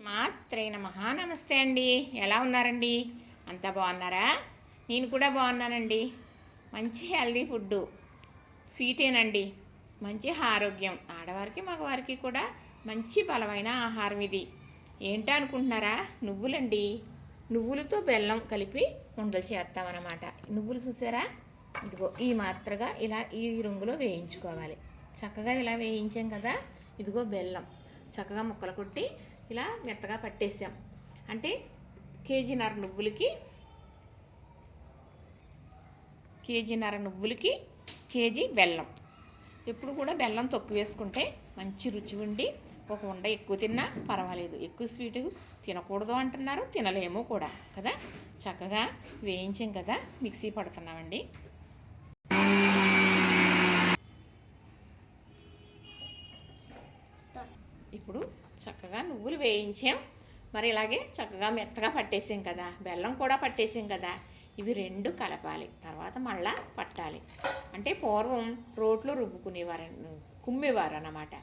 మాత్రే మహా నమస్తే అండి. ఎలా ఉన్నారండి? అంతా బాగున్నారా? నేను కూడా బాగున్నానండి. మంచి హెల్దీ ఫుడ్డు. స్వీటేనండి. మంచి ఆరోగ్యం. ఆడవారికి మగవారికి కూడా మంచి బలమైన ఆహారం ఇది. ఏంటా అనుకుంటున్నారా? నువ్వులండి. నువ్వులతో బెల్లం కలిపి ఉండలు చేస్తామన్నమాట. నువ్వులు చూసారా? ఇదిగో ఈ మాత్రగా ఇలా ఈ రంగులో వేయించుకోవాలి. చక్కగా ఇలా వేయించాం కదా? ఇదిగో బెల్లం. చక్కగా ముక్కలు కొట్టి ఇలా మెత్తగా పట్టేసాం. అంటే కేజీన్నర నువ్వులకి కేజీన్నర నువ్వులకి కేజీ బెల్లం. ఎప్పుడు కూడా బెల్లం తొక్కు వేసుకుంటే మంచి రుచి ఉండి ఒక ఉండ ఎక్కువ తిన్నా పర్వాలేదు. ఎక్కువ స్వీట్ తినకూడదు అంటున్నారు తినలేము కూడా కదా? చక్కగా వేయించాం కదా మిక్సీ పడుతున్నామండి ఇప్పుడు చక్కగా నువ్వులు వేయించాం. మరి ఇలాగే చక్కగా మెత్తగా పట్టేసాం కదా. బెల్లం కూడా పట్టేసాం కదా. ఇవి రెండు కలపాలి. తర్వాత మళ్ళా పట్టాలి. అంటే పూర్వం రోట్లో రుబ్బుకునేవారు కుమ్మేవారు అన్నమాట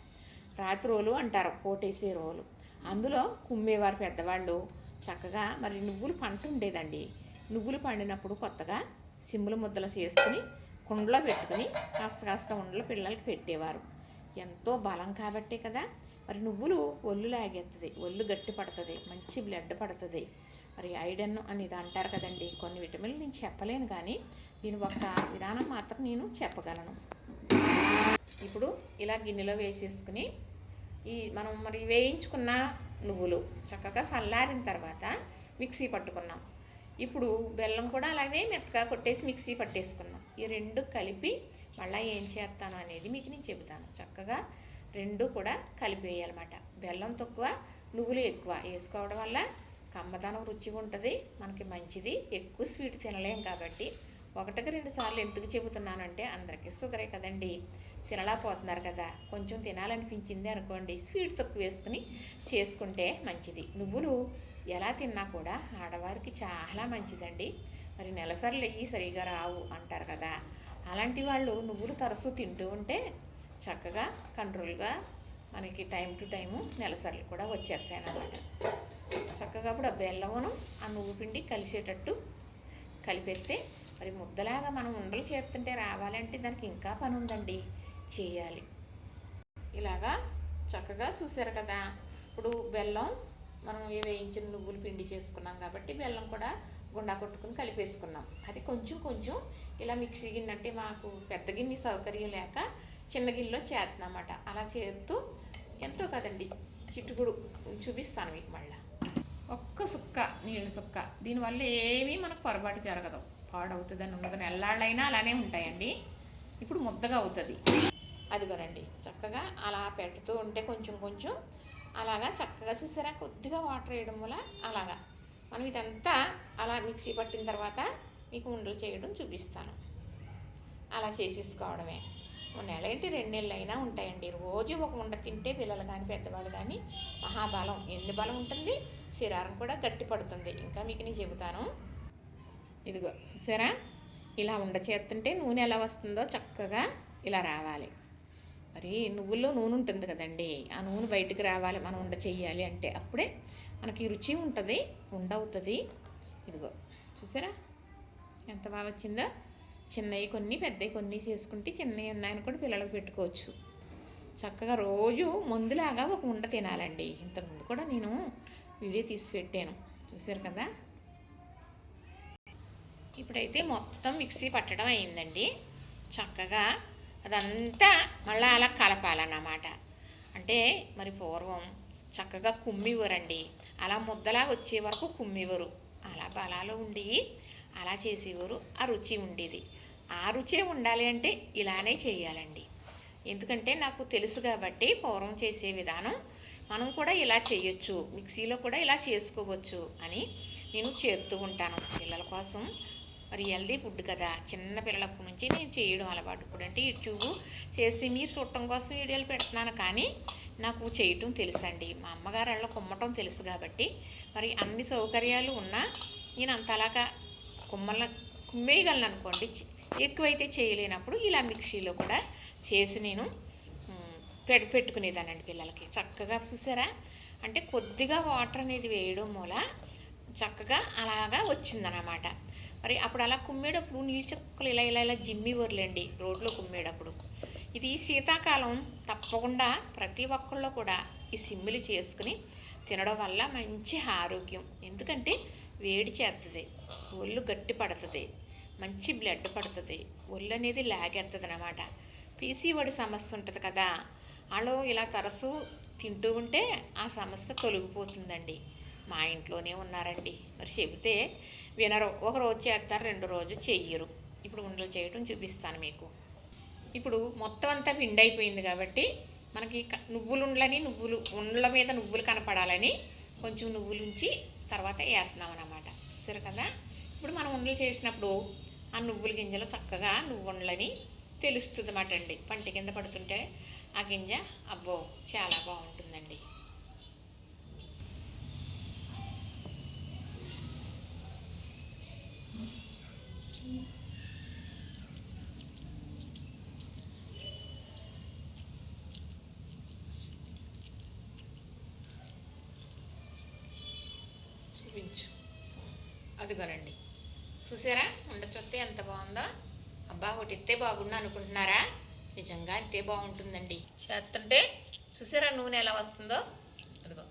రాతి రోలు అంటారు పోటేసే రోలు. అందులో కుమ్మేవారు పెద్దవాళ్ళు చక్కగా మరి నువ్వులు పంట ఉండేదండి. నువ్వులు పండినప్పుడు కొత్తగా సిమ్ముల ముద్దలు చేసుకుని కుండలో పెట్టుకుని కాస్త కాస్త ఉండలు పిల్లలకి పెట్టేవారు. ఎంతో బలం కాబట్టే కదా. మరి నువ్వులు ఒళ్ళు లాగేస్తుంది ఒళ్ళు గట్టి పడుతుంది మంచి బ్లడ్ పడుతుంది. మరి ఐరన్ అనేది అంటారు కదండి కొన్ని విటమిన్లు నేను చెప్పలేను కానీ దీని ఒక విధానం మాత్రం నేను చెప్పగలను. ఇప్పుడు ఇలా గిన్నెలో వేసేసుకుని ఈ మనం మరి వేయించుకున్న నువ్వులు చక్కగా చల్లారిన తర్వాత మిక్సీ పట్టుకున్నాం. ఇప్పుడు బెల్లం కూడా అలాగే మెత్తగా కొట్టేసి మిక్సీ పట్టేసుకున్నాం. ఈ రెండు కలిపి మళ్ళీ ఏం చేస్తాను అనేది మీకు నేను చెబుతాను. చక్కగా రెండు కూడా కలిపేయాలన్నమాట. బెల్లం తక్కువ నువ్వులు ఎక్కువ. వేసుకోవడం వల్ల కమ్మదనం రుచి ఉంటుంది మనకి మంచిది. ఎక్కువ స్వీట్ తినలేం కాబట్టి. ఒకటికి రెండు సార్లు ఎందుకు చెబుతున్నానంటే అందరికీ షుగరే కదండి. తినలేకపోతున్నారు కదా. కొంచెం తినాలనిపించింది అనుకోండి స్వీట్ తక్కువ వేసుకుని చేసుకుంటే మంచిది. నువ్వులు ఎలా తిన్నా కూడా ఆడవారికి చాలా మంచిదండి. మరి నెలసరిలు అయ్యి సరిగా రావు అంటారు కదా. అలాంటి వాళ్ళు నువ్వులు తరచూ తింటూ ఉంటే చక్కగా కంట్రోల్గా మనకి టైం టు టైము నెలసర్లు కూడా వచ్చేస్తాయి అన్నమాట చక్కగా ఇప్పుడు ఆ బెల్లమును ఆ నువ్వు పిండి కలిసేటట్టు కలిపెడితే మరి ముద్దలాగా మనం ఉండలు చేస్తుంటే రావాలంటే దానికి ఇంకా పని ఉందండి చేయాలి. ఇలాగా చక్కగా చూసారు కదా. ఇప్పుడు బెల్లం మనం వేయించిన నువ్వులు పిండి చేసుకున్నాం కాబట్టి బెల్లం కూడా గుండా కొట్టుకుని కలిపేసుకున్నాం. అది కొంచెం కొంచెం ఇలా మిక్సీ గిన్నె అంటే మాకు పెద్ద గిన్నె సౌకర్యం లేక చిన్న గిన్నెలో చేస్తున్నామన్నమాట అలా చేస్తూ ఎంతో కదండి చిట్టుకుడు చూపిస్తాను మీకు మళ్ళీ. ఒక్క సుక్క నీళ్ళ సుక్క. దీనివల్ల ఏమీ మనకు పొరపాటు జరగదు. పాడవుతుందని ఉండదు నెల్లాళ్ళైనా అలానే ఉంటాయండి. ఇప్పుడు ముద్దగా అవుతుంది. అదిగోనండి చక్కగా అలా పెడుతూ ఉంటే కొంచెం కొంచెం అలాగా చక్కగా చూసారా? కొద్దిగా వాటర్ వేయడం వల్ల అలాగా. మనం ఇదంతా అలా మిక్సీ పట్టిన తర్వాత మీకు ఉండలు చేయడం చూపిస్తాను. అలా చేసేసుకోవడమే. ఓ నెల ఏంటి రెండు నెలలు అయినా ఉంటాయండి. రోజు ఒక ఉండ తింటే పిల్లలు కానీ పెద్దవాళ్ళు కానీ మహాబలం. ఎన్ని బలం ఉంటుంది శరీరం కూడా గట్టి పడుతుంది. ఇంకా మీకు నేను చెబుతాను. ఇదిగో చూసారా? ఇలా ఉండ చేస్తుంటే నూనె ఎలా వస్తుందో చక్కగా ఇలా రావాలి. మరి నువ్వుల్లో నూనె ఉంటుంది కదండి. ఆ నూనె బయటకు రావాలి మనం ఉండ చెయ్యాలి అంటే అప్పుడే మనకి రుచి ఉంటుంది ఉండవుతుంది ఇదిగో చూసారా? ఎంత బాగా వచ్చిందో? చిన్నవి కొన్ని పెద్దవి కొన్ని చేసుకుంటే చిన్నవి ఉన్నాయని కూడా పిల్లలకు పెట్టుకోవచ్చు. చక్కగా రోజు ముందులాగా ఒక ఉండ తినాలండి. ఇంతకుముందు కూడా నేను వీడియో తీసి పెట్టాను. చూసారు కదా? ఇప్పుడైతే మొత్తం మిక్సీ పట్టడం అయిందండి. చక్కగా అదంతా మళ్ళీ అలా కలపాలన్నమాట. అంటే మరి పూర్వం చక్కగా కుమ్మివ్వరండి. అలా ముద్దలా వచ్చే వరకు కుమ్మివ్వరు. అలా బలాలు ఉండి అలా చేసేవారు. ఆ రుచి ఉండేది. ఆ రుచే ఉండాలి అంటే ఇలానే చేయాలండి. ఎందుకంటే నాకు తెలుసు కాబట్టి పూర్వం చేసే విధానం మనం కూడా ఇలా చేయొచ్చు మిక్సీలో కూడా ఇలా చేసుకోవచ్చు అని నేను చేస్తూ ఉంటాను. పిల్లల కోసం మరి హెల్దీ ఫుడ్ కదా చిన్న పిల్లలప్పటి నుంచి నేను చేయడం అలవాటు ఇప్పుడు అంటే యూట్యూబ్ చేసి మీరు చూడటం కోసం వీడియోలు పెడుతున్నాను కానీ నాకు చేయటం తెలుసండి. మా అమ్మగారు వాళ్ళ కుమ్మటం తెలుసు కాబట్టి మరి అన్ని సౌకర్యాలు ఉన్నా నేను అంతలాగా కుమ్మల కుమ్మేయగలను అనుకోండి. ఎక్కువైతే చేయలేనప్పుడు ఇలా మిక్సీలో కూడా చేసి నేను పెట్ పెట్టుకునేదానండి పిల్లలకి. చక్కగా చూసారా? అంటే కొద్దిగా వాటర్ అనేది వేయడం మూల చక్కగా అలాగా వచ్చిందనమాట మరి అప్పుడు అలా కుమ్మేటప్పుడు నీళ్ళు చుక్కలు ఇలా ఇలా ఇలా జిమ్మి వరలేండి రోడ్లో కుమ్మేటప్పుడు. ఇది శీతాకాలం తప్పకుండా ప్రతి ఒక్కళ్ళు కూడా ఈ సిమ్మిలు చేసుకుని తినడం వల్ల మంచి ఆరోగ్యం. ఎందుకంటే వేడి చేస్తుంది ఒళ్ళు గట్టి పడుతుంది మంచి బ్లడ్ పడుతుంది. ఒళ్ళు అనేది లాగేస్తుంది అనమాట పీసీఓడి సమస్య ఉంటుంది కదా. వాళ్ళు ఇలా తరచూ తింటూ ఉంటే ఆ సమస్య తొలగిపోతుందండి. మా ఇంట్లోనే ఉన్నారండి. మరి చెబితే వినరు. ఒక రోజు చేస్తారు రెండు రోజు చెయ్యరు. ఇప్పుడు ఉండలు చేయడం చూపిస్తాను మీకు. ఇప్పుడు మొత్తం అంతా పిండి అయిపోయింది కాబట్టి మనకి నువ్వులు ఉండలని నువ్వులు ఉండల మీద నువ్వులు కనపడాలని కొంచెం నువ్వులు ఉంచి తర్వాత వేస్తున్నాం అనమాట చూసారు కదా? ఇప్పుడు మనం ఉండలు చేసినప్పుడు ఆ నువ్వుల గింజలు చక్కగా నువ్వుండలని తెలుస్తుంది అన్నమాట అండి. పంట కింద పడుతుంటే ఆ గింజ అబ్బో చాలా బాగుంటుందండి. చూపించు. అదిగోనండి. చూసారా? ఉండ చూస్తే ఎంత బాగుందో? అబ్బా ఒకటి ఎత్తే బాగుండు అనుకుంటున్నారా? నిజంగా అంతే బాగుంటుందండి. చేస్తుంటే చూసారా నూనె ఎలా వస్తుందో? అదిగో.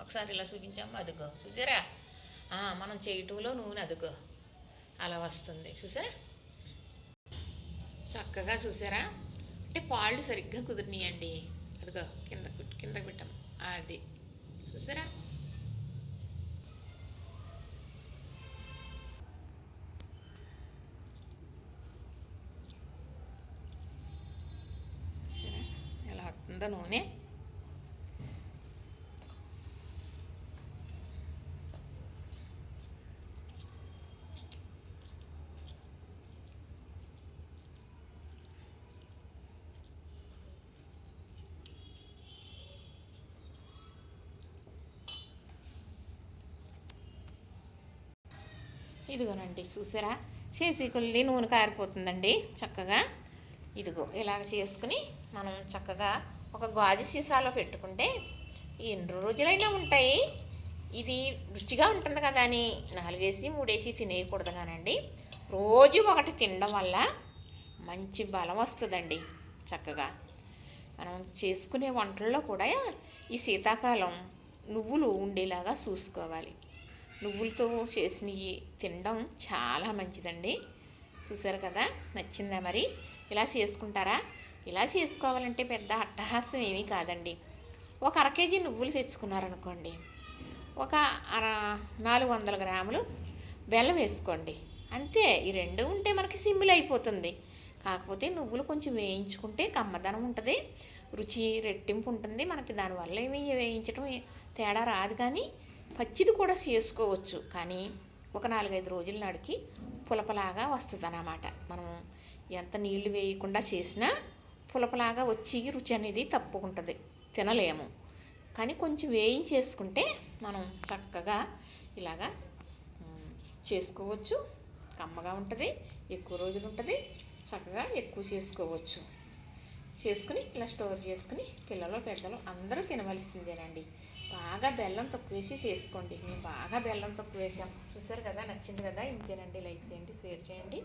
ఒకసారి ఇలా చూపించాము అదిగో. చూసారా? మనం చేయటంలో నూనె అదిగో. అలా వస్తుంది. చూసారా? చక్కగా చూసారా? అంటే పాళ్ళు సరిగ్గా కుదిరినాయండి. అదిగో కింద కింద పెట్టాము. అది. చూసారా? ఎలా నూనె. ఇదిగోనండి చూసారా? చేసి కొల్లి నూనె కారిపోతుందండి చక్కగా. ఇదిగో ఇలాగ చేసుకుని మనం చక్కగా ఒక గాజు సీసాలో పెట్టుకుంటే ఎన్ని రోజులైనా ఉంటాయి. ఇది రుచిగా ఉంటుంది కదా అని నాలుగేసి మూడేసి తినేయకూడదు కానండి. రోజు ఒకటి తినడం వల్ల మంచి బలం వస్తుందండి చక్కగా. మనం చేసుకునే వంటల్లో కూడా ఈ శీతాకాలం నువ్వులు ఉండేలాగా చూసుకోవాలి. నువ్వులతో చేసినవి తినడం చాలా మంచిదండి. చూసారు కదా? నచ్చిందా మరి? ఇలా చేసుకుంటారా? ఇలా చేసుకోవాలంటే పెద్ద అట్టహాసం ఏమీ కాదండి. ఒక అర కేజీ నువ్వులు తెచ్చుకున్నారనుకోండి. ఒక అర నాలుగు వందల గ్రాములు బెల్లం వేసుకోండి. అంతే ఈ రెండు ఉంటే మనకి సిమ్మిల్ అయిపోతుంది. కాకపోతే నువ్వులు కొంచెం వేయించుకుంటే కమ్మదనం ఉంటుంది రుచి రెట్టింపు ఉంటుంది. మనకి దానివల్ల ఏమి వేయించడం తేడా రాదు కానీ పచ్చిది కూడా చేసుకోవచ్చు. కానీ ఒక నాలుగైదు రోజుల నాడికి పులపలాగా వస్తుంది అన్నమాట మనం ఎంత నీళ్ళు వేయకుండా చేసినా పులపలాగా వచ్చి రుచి అనేది తప్పుకుంటుంది. తినలేము. కానీ కొంచెం వేయించేసుకుంటే మనం చక్కగా ఇలాగా చేసుకోవచ్చు. కమ్మగా ఉంటుంది ఎక్కువ రోజులు ఉంటుంది చక్కగా ఎక్కువ చేసుకోవచ్చు. చేసుకుని ఇలా స్టోర్ చేసుకుని పిల్లలు పెద్దలు అందరూ తినవలసిందేనండి. బాగా బెల్లం తక్కువ వేసి చేసుకోండి. మేము బాగా బెల్లం తక్కువ వేసాం. చూసారు కదా? నచ్చింది కదా? ఇంతేనండి. లైక్ చేయండి షేర్ చేయండి.